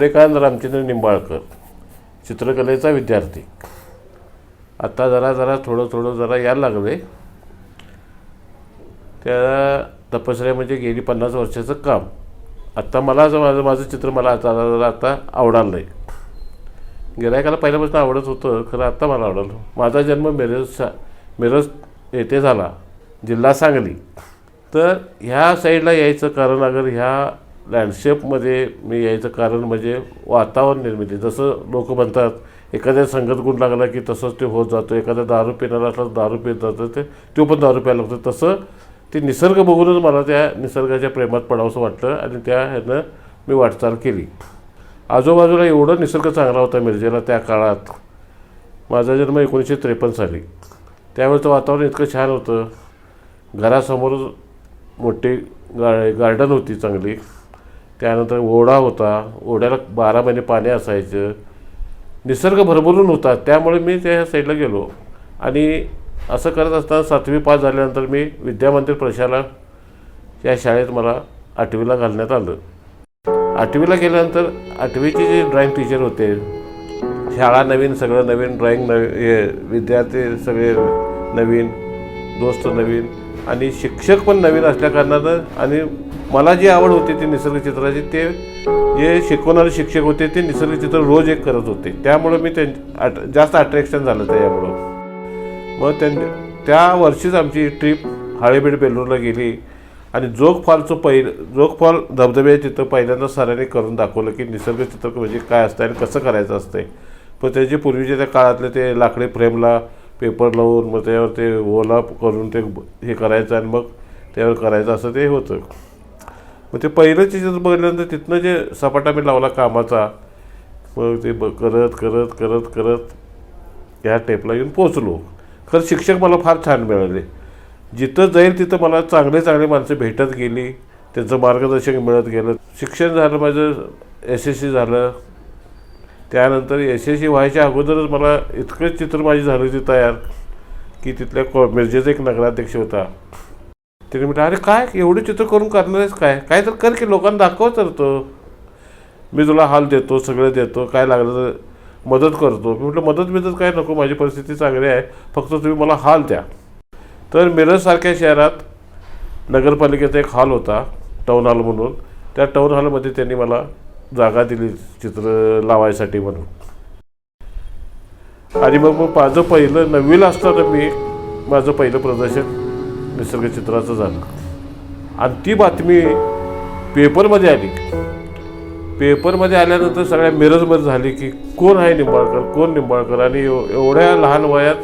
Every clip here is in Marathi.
सूर्यकांत रामचंद्र निंबाळकर चित्रकलेचा विद्यार्थी. आत्ता जरा जरा थोडं थोडं जरा यायला लागले. त्या तपश्चर्या म्हणजे गेली पन्नास वर्षाचं काम. आत्ता मला असं माझं माझं चित्र मला आता जरा आता आवडायला नाही गिरायकाला पहिल्यापासून आवडत होतं खरं आत्ता मला आवडलं. माझा जन्म मिरजचा मिरज येथे झाला जिल्हा सांगली. तर ह्या साईडला यायचं कारण अगर ह्या लँडस्केपमध्ये मी यायचं कारण म्हणजे वातावरण निर्मिती. जसं लोक म्हणतात एखाद्या संगत गुण लागला की तसंच ते होत जातो एखाद्या दारू पिणारा असला तर दारू पित जातं ते तो पण दारू प्यायला लागतो. तसं ते निसर्ग बघूनच मला त्या निसर्गाच्या प्रेमात पडावंसं वाटलं आणि त्या ह्यानं मी वाटचाल केली. आजूबाजूला एवढं निसर्ग चांगला होता मिरजेला त्या काळात. माझा जन्म एकोणीसशे त्रेपन्न साली. त्यावेळेचं वातावरण इतकं छान होतं. घरासमोर मोठी गा गार्डन होती चांगली. त्यानंतर ओढा होता. ओढ्याला बारा महिने पाणी असायचं. निसर्ग भरभरून होता. त्यामुळे मी त्या साईडला गेलो. आणि असं करत असताना सातवी पास झाल्यानंतर मी विद्यामंदिर प्रशाला या शाळेत मला आठवीला घालण्यात आलं. आठवीला गेल्यानंतर आठवीचे जे ड्रॉईंग टीचर होते शाळा नवीन सगळं नवीन ड्रॉईंग नवीन हे विद्यार्थी सगळे नवीन दोस्त नवीन आणि शिक्षक पण नवीन असल्याकारणानं आणि मला जी आवड होती ती निसर्गचित्राची ते जे शिकवणारे शिक्षक होते ते निसर्गचित्र रोज एक करत होते. त्यामुळं मी त्यां अट जास्त अट्रॅक्शन झालं त्यामुळं मग त्यां त्या वर्षीच आमची ट्रीप हाळेबीड बेलूरला गेली. आणि जोग फॉलचं पहिलं जोग फॉल धबधबे तिथं पहिल्यांदा सरांनी करून दाखवलं की निसर्ग चित्र म्हणजे काय असतं आणि कसं करायचं असतंय. पण त्याचे पूर्वीच्या त्या काळातले ते लाकडी फ्रेमला पेपर लावून मग त्यावर ते ओला करून ते हे करायचं आणि मग त्यावर करायचं असं ते होतं. मग ते पहिलं चित्र बघितल्यानंतर तिथनं जे सपाटा मी लावला कामाचा मग ते ब करत करत करत करत ह्या टेपला येऊन पोचलो खरं शिक्षक मला फार छान मिळाले. जिथं जाईल तिथं मला चांगले चांगले माणसं भेटत गेली त्यांचं मार्गदर्शन मिळत गेलं. शिक्षण झालं माझं एस एस सी झालं. त्यानंतर एस एस सी व्हायच्या अगोदरच मला इतकं चित्र माझी झाली होती तयार की तिथल्या कॉ मिरजेचा एक नगराध्यक्ष होता. त्याने म्हटलं अरे काय? एवढं चित्र करून करणार काय? काय तर कर की लोकांना दाखव तर तो. मी तुला हाल देतो सगळं देतो काय लागलं तर मदत करतो. मी म्हटलं मदत बिदत काय नको माझी परिस्थिती चांगली आहे फक्त तुम्ही मला हाल द्या. तर मिरजसारख्या शहरात नगरपालिकेचा एक हॉल होता टाऊन हॉल म्हणून. त्या टाऊन हॉलमध्ये त्यांनी मला जागा दिली चित्र लावायसाठी म्हणून. आणि मग मग माझं पहिलं नववीला असताना मी माझं पहिलं प्रदर्शन निसर्गचित्राचं झालं. आणि ती बातमी पेपरमध्ये आली. पेपरमध्ये आल्यानंतर सगळ्या मिरजमध्ये झाली की कोण आहे निंबाळकर कोण निंबाळकर? आणि एव- एवढ्या लहान वयात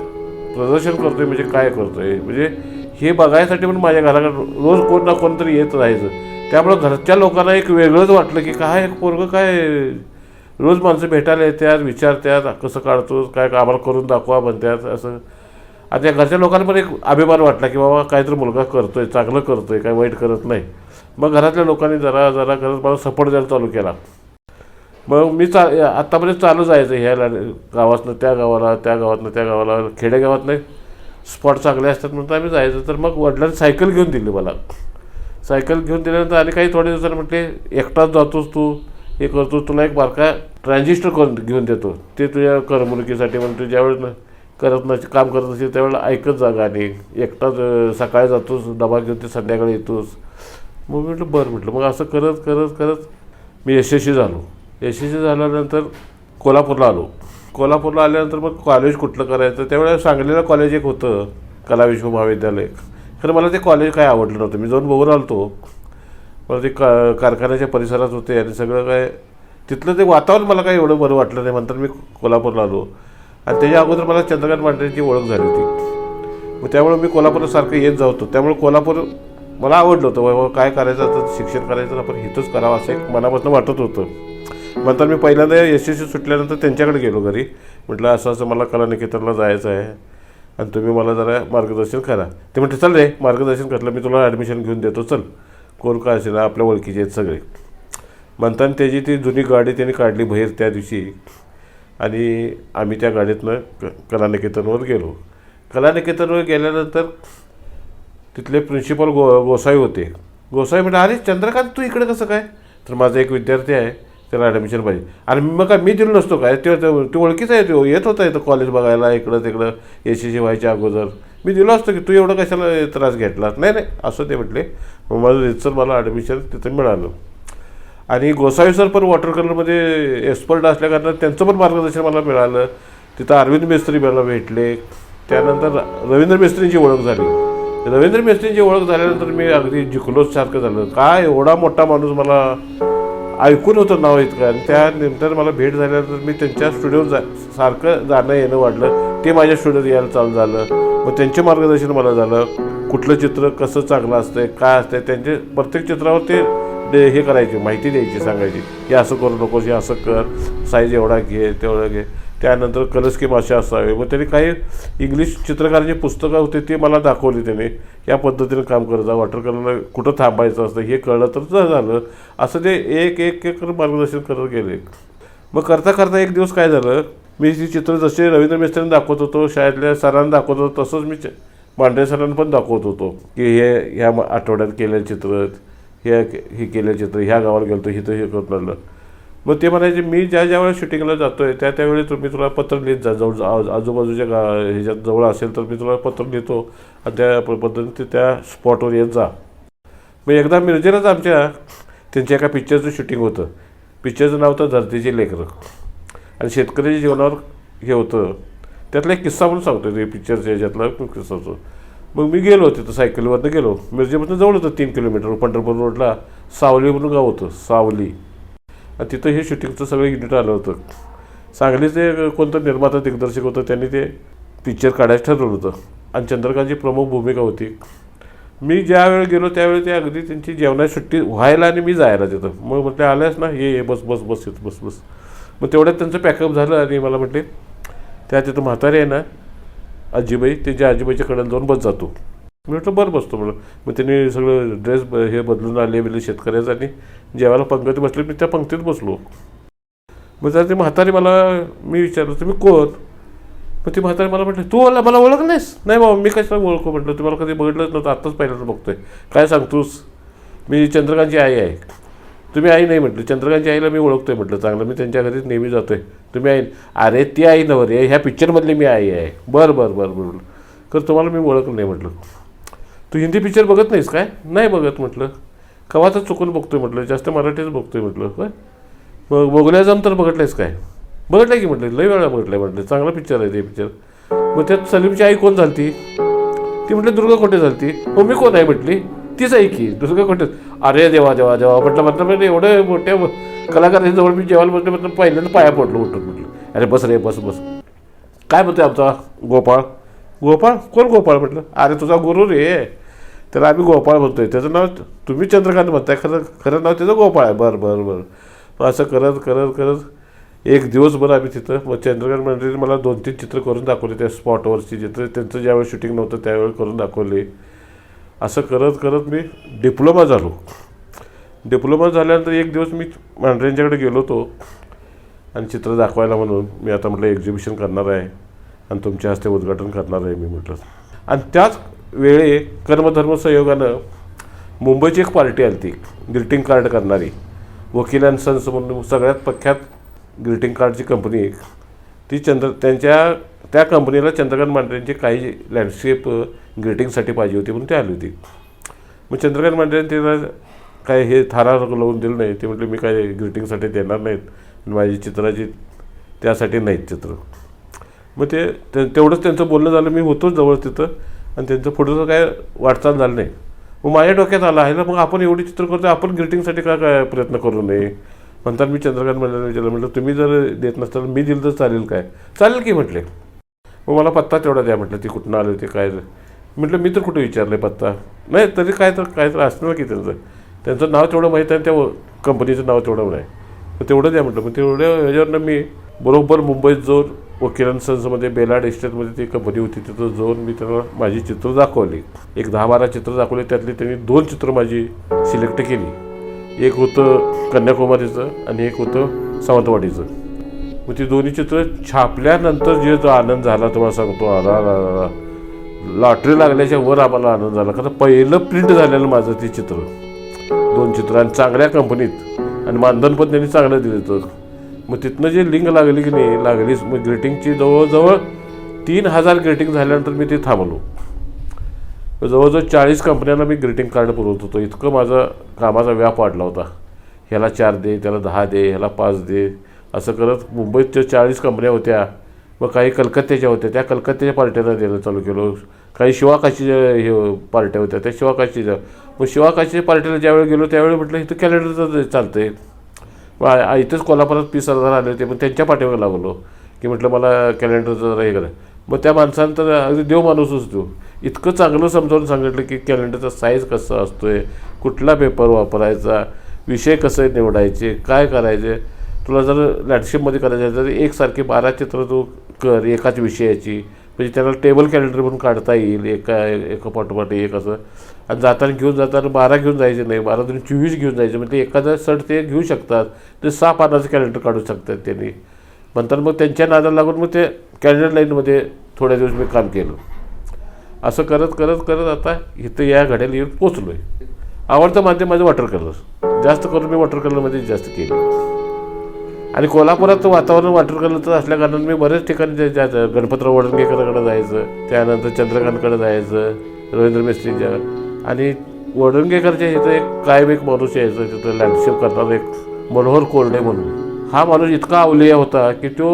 प्रदर्शन करतोय म्हणजे काय करतोय? म्हणजे हे बघायसाठी पण माझ्या घराकडे रोज कोण ना कोण तरी येत राहायचं. त्यामुळं घरच्या लोकांना एक वेगळंच वाटलं की काय एक पोरगं काय रोज माणसं भेटायला येतात विचारतात कसं काढतो काय आम्हाला करून दाखवा म्हणतात असं आणि त्या घरच्या लोकांना पण एक अभिमान वाटला की बाबा काहीतरी मुलगा करतो आहे चांगलं करतो आहे काय वाईट करत नाही. मग घरातल्या लोकांनी जरा जरा करत मला सपोर्ट द्यायला चालू केला. मग मी चा आत्तापर्यंत चालू जायचं ह्या गावातनं त्या गावाला त्या गावातनं त्या गावाला खेडेगावात नाही स्पॉट चांगले असतात म्हणून आम्ही जायचं. तर मग वडिलांनी सायकल घेऊन दिली मला. सायकल घेऊन दिल्यानंतर आणि काही थोडे दिवसांनी म्हटले एकटाच जातोस तू हे करतो तुला एक बारका ट्रान्झिस्टर करून घेऊन देतो. ते तुझ्या करमणुकीसाठी म्हणून तू ज्यावेळेस करत नस काम करत नसेल त्यावेळेला ऐकत जा गाणी. एकटाच सकाळी जातोस डबा घेऊन ते संध्याकाळी येतोस. मग मी म्हटलं बरं म्हटलं. मग असं करत करत करत मी यशस्वी झालो. यशस्वी झाल्यानंतर कोल्हापूरला आलो. कोल्हापूरला आल्यानंतर मग कॉलेज कुठलं करायचं? त्यावेळेला सांगलीला कॉलेज एक होतं कला विश्व महाविद्यालय. खरं मला ते कॉलेज काय आवडलं नव्हतं. मी जाऊन बघून आलतो. मला ते का कारखान्याच्या परिसरात होते आणि सगळं काय तिथलं ते वातावरण मला काही एवढं बरं वाटलं नाही. म्हणतात मी कोल्हापूरला आलो. आणि त्याच्या अगोदर मला चंद्रकांत पांढरेंची ओळख झाली होती. मग त्यामुळे मी कोल्हापूरला सारखं येत जाऊ होतो. त्यामुळे कोल्हापूर मला आवडलं होतं बाबा काय करायचं तर शिक्षण करायचं आपण इथंच करावं असं एक मनापासून वाटत होतं. नंतर मी पहिल्यांदा यशस्वी सुटल्यानंतर त्यांच्याकडे गेलो घरी. म्हटलं असं असं मला कलानिकेतनला जायचं आहे. आणि तुम्ही मला जरा मार्गदर्शन करा. ते म्हटलं चल रे मार्गदर्शन करलं मी तुला ॲडमिशन घेऊन देतो चल. कोण काय असेल आपल्या ओळखीचे आहेत सगळे. म्हणताना त्याची ती जुनी गाडी त्यांनी काढली बाहेर त्या दिवशी. आणि आम्ही त्या गाडीतनं क कलानिकेतनवर गेलो. कलानिकेतनवर गेल्यानंतर तिथले प्रिन्सिपल गो गोसाई होते. गोसाई म्हणजे अरे चंद्रकांत तू इकडे कसं काय? तर माझा एक विद्यार्थी आहे त्याला ॲडमिशन पाहिजे. आणि मग काय मी दिलो नसतो काय? ते ते ते ओळखीचा आहे तो येत होता इथं कॉलेज बघायला इकडं तिकडं ए सी व्हायच्या अगोदर. मी दिलो असतो की तू एवढं कशाला त्रास घेतला नाही नाही असं ते म्हटले. मग माझं रितसर मला ॲडमिशन तिथं मिळालं. आणि गोसावी सर पण वॉटर कलरमध्ये एक्सपर्ट असल्याकारणानं त्यांचं पण मार्गदर्शन मला मिळालं. तिथं अरविंद मेस्त्री मला भेटले. त्यानंतर रवींद्र मेस्त्रींची ओळख झाली. रवींद्र मेस्त्रींची ओळख झाल्यानंतर मी अगदी जिंकलोच सारखं झालं. काय एवढा मोठा माणूस मला ऐकून होतं नाव इतकं. आणि त्यानंतर मला भेट झाल्यानंतर मी त्यांच्या स्टुडिओत जा सारखं जाणं येणं वाढलं. ते माझ्या स्टुडिओत यायला चालू झालं. मग त्यांचे मार्गदर्शन मला झालं. कुठलं चित्र कसं चांगलं असतंय काय असतंय त्यांचे प्रत्येक चित्रावर ते हे करायचे माहिती द्यायची सांगायची. हे असं करू नकोस हे असं कर साईज एवढा घे तेवढा घे. त्यानंतर कलर स्कीम असे असावे. मग त्यांनी काही इंग्लिश चित्रकारांची पुस्तकं होती ती मला दाखवली त्याने. या पद्धतीने काम करत जा. वॉटर कलरला कुठं थांबायचं असतं हे कळलं तर झालं. असं ते एक एक एक मार्गदर्शन करत गेले. मग करता करता एक दिवस काय झालं? मी ती चित्र जसे रवींद्र मिस्त्रीने दाखवत होतो शाळेतल्या सरांना दाखवत होतो तसंच मी च- मांढरे सरांना पण दाखवत होतो. की हे ह्या आठवड्यात केलेलं चित्र हे हे केलं चित्र ह्या गावाला गेलो हिथं हे करून लागलं. मग ते म्हणायचे मी ज्या ज्या वेळेस शूटिंगला जातोय त्या त्यावेळी तुम्ही तुला पत्र लिहित जा. जवळ आ- आजूबाजूच्या गा ह्याच्यात जवळ असेल तर मी तुला पत्र लिहितो आणि त्या प- पद्धतीने ते त्या स्पॉटवर येत जा. मग एकदा मिरजेलाच आमच्या त्यांच्या एका पिक्चरचं शूटिंग होतं. पिक्चरचं नाव होतं धरतीचे लेकरं. आणि शेतकऱ्याच्या जीवनावर हे होतं. त्यातला एक किस्सा म्हणून सांगतो ते पिक्चरच्या ह्याच्यातला किस्सा मग मी गेलो तिथं सायकलवरनं गेलो. मिरजेपासून जवळ होतं तीन किलोमीटर. पंढरपूर रोडला सावली म्हणून गाव होतं सावली. आणि तिथं हे शूटिंगचं सगळं युनिट आलं होतं. सांगलीचे कोणतं निर्माता दिग्दर्शक होतं त्यांनी ते पिक्चर काढायचं ठरवलं होतं. आणि चंद्रकांतची प्रमुख भूमिका होती. मी ज्यावेळी गेलो त्यावेळी ते अगदी त्यांची जेवणाची सुट्टी व्हायला आणि मी जायला तिथं. मग म्हटलं आल्यास ना ये ये बस बस बस येत बस बस. मग तेवढ्यात त्यांचं पॅकअप झालं आणि मला म्हटले त्या तिथं म्हातारे आहे ना आजीबाई त्यांच्या आजीबाईच्या कडेला जाऊन बस जातो. मी म्हटलं बरं बसतो म्हणलं. मग त्यांनी सगळं ड्रेस ब- हे बदलून आले बिले शेतकऱ्याचं आणि जेवायला पंक्तीत बसले. मी त्या पंक्तीत बसलो. मग तर ते म्हातारे मला मी विचारलं तुम्ही कोण? मग ती म्हातारी मला म्हटलं तू ओला मला ओळख नाहीस नाही बाबा मी कशाला ओळखू? म्हटलं तुम्हाला कधी बघितलंच नव्हतं आत्ताच पहिल्यांदा बघतोय. काय सांगतोस? मी चंद्रकांतची आई आहे. तुम्ही आई नाही म्हटलं. चंद्रकांतची आईला मी ओळखतो आहे म्हटलं. चांगलं मी त्यांच्या घरीच नेहमी जातो आहे तुम्ही आई अरे ती आई नवर आहे ह्या पिक्चरमधली मी आई आहे. बरं बरं बरं बरं तर तुम्हाला मी ओळखलं नाही म्हटलं. तू हिंदी पिक्चर बघत नाहीस काय? नाही बघत म्हटलं. कवाचं चुकून चुकून बघतोय म्हटलं. जास्त मराठीच बघतोय म्हटलं. काय मग बघल्याजम तर बघितलंयस काय? बघितलं की म्हटलं? लई वेळा बघितलंय म्हटलं. चांगला पिक्चर आहे ते पिक्चर मग त्यात सलीमची आई कोण झालती? ती म्हटली दुर्गा कोटे झालती? मग मी कोण आहे म्हटली? तीच आहे की. काय कोटे अरे देवा देवा देवा. म्हटलं म्हटलं म्हणजे एवढं मोठ्या कलाकारांच्या जवळ मी जेवायला म्हटलं म्हटलं पहिल्यांदा पाया पडलो उठून म्हटलं. अरे बस रे बस बस. काय म्हणतो आमचा? गोपाळ? गोपाळ? कोण गोपाळ म्हटलं? अरे तुझा गुरु रे. त्याला आम्ही गोपाळ म्हणतो आहे त्याचं नाव तुम्ही चंद्रकांत म्हणताय. खरं खरं नाव त्याचं गोपाळ आहे. बरं बरं बरं. मग असं करत करत करत एक दिवसभर आम्ही तिथं मग चंद्रकांत मंडळीने मला दोन तीन चित्र करून दाखवले त्या स्पॉटवरची चित्र त्यांचं ज्यावेळी शूटिंग नव्हतं त्यावेळी करून दाखवले. असं करत करत मी डिप्लोमा झालो. डिप्लोमा झाल्यानंतर एक दिवस मी मांढऱ्यांच्याकडे गेलो होतो. आणि चित्र दाखवायला म्हणून मी आता म्हटलं एक्झिबिशन करणार आहे. आणि तुमच्या हस्ते उद्घाटन करणार आहे मी म्हटलं. आणि त्याच वेळे कर्मधर्म संयोगानं मुंबईची एक पार्टी आली ती ग्रीटिंग कार्ड करणारी. वकील अँड सन्स म्हणून सगळ्यात प्रख्यात ग्रीटिंग कार्डची कंपनी एक. ती चंद्र त्यांच्या त्या कंपनीला चंद्रकांत मांढरेंची काही लँडस्केप ग्रीटिंगसाठी पाहिजे होती म्हणून ती आली होती. मग चंद्रकांत मांढरेंनी त्यांना काय हे थारा लावून दिलं नाही. ते म्हटले मी काय ग्रीटिंगसाठी देणार नाहीत. माझी चित्राची त्यासाठी नाहीत चित्र. मग ते तेवढंच त्यांचं बोलणं झालं. मी होतोच जवळ तिथं आणि त्यांचं पुढचं काय वाटचाल झालं नाही. मग माझ्या डोक्यात आलं आहे ना मग आपण एवढी चित्र करतो आपण ग्रीटिंगसाठी का काय प्रयत्न करू नये? म्हणतात मी चंद्रकांत मंडळाने विचारलं म्हटलं तुम्ही जर देत नसताल मी दिलं तर चालेल काय? चालेल की म्हटले. मग मला पत्ता तेवढा द्या म्हटलं. ती कुठनं आली होती काय म्हटलं मी तर कुठे विचारलं पत्ता? नाही तरी काय तर काय तर असणार की त्यांचं. त्यांचं नाव तेवढं माहीत आहे त्या कंपनीचं नाव तेवढं नाही. मग तेवढं द्या म्हटलं. मग तेवढ्या ह्याच्यावरनं मी बरोबर मुंबईत जाऊन वकिलन सन्समध्ये बेलाड इस्टेटमध्ये ती कंपनी होती तिथं जाऊन मी त्यांना माझी चित्र दाखवली. एक दहा बारा चित्र दाखवली. त्यातली त्यांनी दोन चित्र माझी सिलेक्ट केली. एक होतं कन्याकुमारीचं आणि एक होतं सावंतवाडीचं. मग ती दोन्ही चित्र छापल्यानंतर जे जो आनंद झाला तुम्हाला सांगतो आला लॉटरी लागल्याच्या वर आम्हाला आनंद झाला. कारण पहिलं प्रिंट झालेलं माझं ते चित्र. दोन चित्र आणि चांगल्या कंपनीत आणि मानधन पण त्यांनी चांगलं दिलं होतं. मग तिथनं जे लिंक लागली की नाही लागलीच. मग ग्रीटिंगची जवळजवळ तीन हजार ग्रीटिंग झाल्यानंतर मी ते थांबलो. जवळजवळ चाळीस कंपन्यांना मी ग्रीटिंग कार्ड पुरवत होतो. इतकं माझा कामाचा व्याप वाढला होता. ह्याला चार दे त्याला दहा दे ह्याला पाच दे. असं करत मुंबईत चाळीस कंपन्या होत्या मग काही कलकत्त्याच्या होत्या त्या कलकत्त्याच्या पार्ट्याला द्यायला चालू केलं. काही शिवाकाशीच्या हे पार्ट्या होत्या त्या शिवाकाशीच्या. मग शिवाकाशीच्या पार्टीला ज्यावेळी गेलो त्यावेळी म्हटलं इथं कॅलेंडरचं चालतं आहे इथंच कोल्हापुरात पी सरदार आले होते मग त्यांच्या पाठीवर लागलो. की म्हटलं मला कॅलेंडरचं हे करा. मग त्या माणसानं तर अगदी देव माणूसच असतो इतकं चांगलं समजावून सांगितलं की कॅलेंडरचा साईज कसा असतो आहे कुठला पेपर वापरायचा विषय कसं निवडायचे काय करायचे. तुला जर लॅडशिपमध्ये करायचं तर एकसारखे बारा चित्र तू कर एकाच विषयाची. म्हणजे त्याला टेबल कॅलेंडर पण काढता येईल एका एका पाठोपाठ एक असं. आणि जाताना घेऊन जाताना बारा घेऊन जायचे नाही बारा दोन चोवीस घेऊन जायचे म्हणजे एखादा सट ते घेऊ शकतात. ते सहा पानाचं कॅलेंडर काढू शकतात त्यांनी. नंतर मग त्यांच्या नादाला लागून मग ते कॅलेंडर लाईनमध्ये थोड्या दिवस मी काम केलं. असं करत करत करत आता इथं या घड्याला येऊन पोचलो आहे आवडतं माध्यम माझं वॉटर कलर जास्त करून मी वॉटर कलरमध्ये जास्त केलं. आणि कोल्हापुरात वातावरण वॉटर कलरचं असल्या कारणाने मी बरेच ठिकाणी जायचं गणपतराव वडणगेकरांकडे जायचं. त्यानंतर चंद्रकांतकडे जायचं रवींद्र मिस्त्रीच्या. आणि वडणगेकरच्या इथं एक कायम एक माणूस यायचं तिथं लँडस्केप करणारा एक मनोहर कोरडे म्हणून. हा माणूस इतका अवलिया होता की तो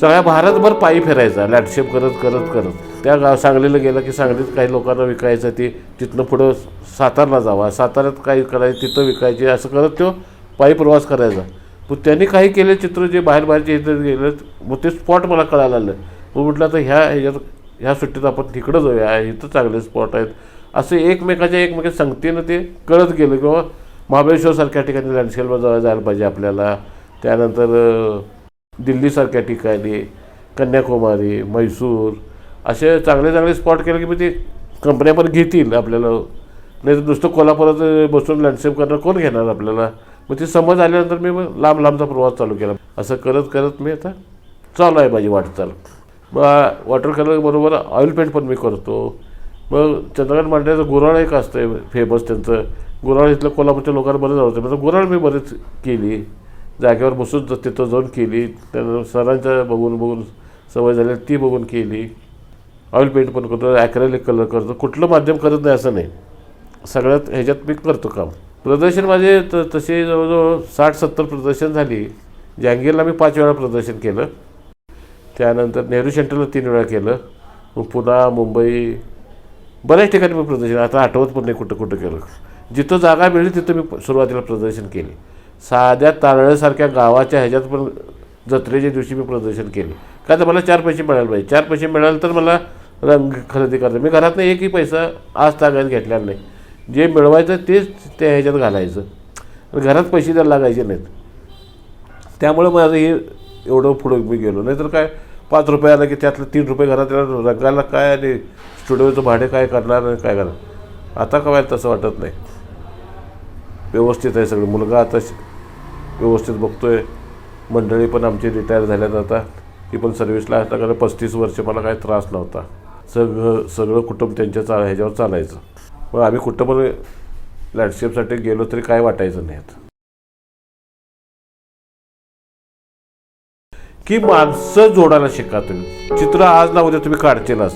सगळ्या भारतभर पायी फिरायचा लँडस्केप करत करत करत. त्या गाव सांगलीला गेला की सांगलीत काही लोकांना विकायचं ती तिथनं पुढं सातारला जावा. साताऱ्यात काही करायचं तिथं विकायची असं करत तो पायी प्रवास करायचा. मग त्यांनी काही केले चित्र जे बाहेर बाहेरचे इथं गेलं मग ते स्पॉट मला कळायला आलं मग म्हटलं आता ह्या ह्याच्यात ह्या सुट्टीत आपण तिकडं जाऊया इथं चांगले स्पॉट आहेत. असं एकमेकाच्या एकमेका संगतीनं ते कळत गेलं किंवा महाबळेश्वरसारख्या ठिकाणी लँडस्केपला जायला जायला पाहिजे आपल्याला. त्यानंतर दिल्लीसारख्या ठिकाणी कन्याकुमारी म्हैसूर असे चांगले चांगले स्पॉट केले की मग ते कंपन्या पण घेतील आपल्याला. नाही तर नुसतं कोल्हापुरात बसून लँडस्केप करणं कोण घेणार आपल्याला? मग ती समज आल्यानंतर मी मग लांब लांबचा प्रवास चालू केला. असं करत करत मी आता चालू आहे माझी वाटचाल मग वॉटर कलरबरोबर ऑइल पेंट पण मी करतो. मग चंद्रकांत मांडण्याचं गुराळ एक असतं फेमस त्यांचं. गुराळ इथलं कोल्हापूरच्या लोकांना बरेच आवडतं. म्हणजे गुराळ मी बरेच केली. जागेवर बसून तिथं जाऊन केली. त्यानंतर सरांच्या बघून बघून सवय झाली ती बघून केली. ऑइल पेंट पण करतो ॲक्रेलिक कलर करतो. कुठलं माध्यम करत नाही असं नाही. सगळ्यात ह्याच्यात मी करतो काम. प्रदर्शन माझे त तसे जवळजवळ साठ सत्तर प्रदर्शन झाली. जहांगीरला मी पाच वेळा प्रदर्शन केलं. त्यानंतर नेहरू सेंटरला तीन वेळा केलं. मग पुन्हा मुंबई बऱ्याच ठिकाणी मी प्रदर्शन आता आठवत पण नाही कुठं कुठं केलं. जिथं जागा मिळली तिथं मी सुरुवातीला प्रदर्शन केले. साध्या तारळ्यासारख्या गावाच्या ह्याच्यात पण जत्रेच्या दिवशी मी प्रदर्शन केले. काय तर मला चार पैसे मिळायला पाहिजे. चार पैसे मिळाले तर मला रंग खरेदी करता मी घरातनं एकही पैसा आज तागायत घेतलेला नाही. जे मिळवायचं तेच त्या ह्याच्यात घालायचं. घरात पैसे द्यायला लागायचे नाहीत. त्यामुळे माझं हे एवढं पुढं मी गेलो. नाहीतर काय पाच रुपये आला की त्यातलं तीन रुपये घरात येणार, रंगाला काय आणि स्टुडिओचं भाडे काय करणार आणि काय करणार? आता काय तसं वाटत नाही? व्यवस्थित आहे सगळं. मुलगा आता श- व्यवस्थित बघतोय. मंडळी पण आमची रिटायर झाल्यात आता. ती पण सर्व्हिसला आता कारण पस्तीस वर्ष मला काही त्रास नव्हता. सगळं सगळं कुटुंब त्यांच्या चा ह्याच्यावर चालायचं. मग आम्ही कुठं पण लँडस्केपसाठी गेलो तरी काय वाटायचं नाही की माणसं जोडायला शिका तुम्ही. चित्र आज ना उद्या तुम्ही काढतीलच.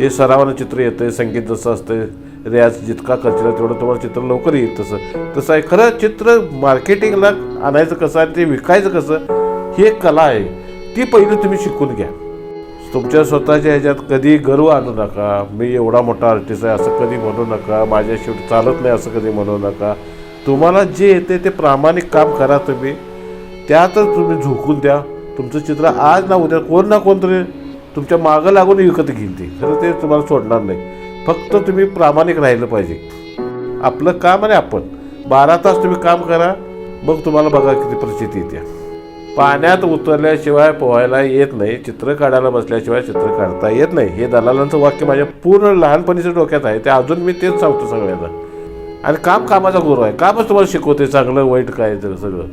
हे सरावानं चित्र येतंय संगीत जसं असतंय रियाज जितका करतील तेवढं तुम्हाला चित्र लवकर येईल तसं. तसं आहे खरं चित्र मार्केटिंगला आणायचं कसं आणि ते विकायचं कसं ही एक कला आहे. ती पहिली तुम्ही शिकून घ्या. तुमच्या स्वतःच्या ह्याच्यात कधी गर्व आणू नका. मी एवढा मोठा आर्टिस्ट आहे असं कधी म्हणू नका. माझ्या शेवटी चालत नाही असं कधी म्हणू नका. तुम्हाला जे येते ते प्रामाणिक काम करा तुम्ही. त्यातच तुम्ही झोकून द्या. तुमचं चित्र आज ना उद्या कोण ना कोणतरी तुमच्या मागं लागून विकत घेईल ते. खरं ते तुम्हाला सोडणार नाही. फक्त तुम्ही प्रामाणिक राहिलं पाहिजे. आपलं काम आणि आपण. बारा तास तुम्ही काम करा. मग तुम्हाला बघा किती प्रचिती येते. पाण्यात उतरल्याशिवाय पोहायला येत नाही चित्र काढायला बसल्याशिवाय चित्र काढता येत नाही. हे दलालांचं वाक्य माझ्या पूर्ण लहानपणीच्या डोक्यात आहे. ते अजून मी तेच सांगतो सगळ्यांना. आणि काम कामाचा गुरु आहे. कामच तुम्हाला शिकवते चांगलं वाईट काय सगळं.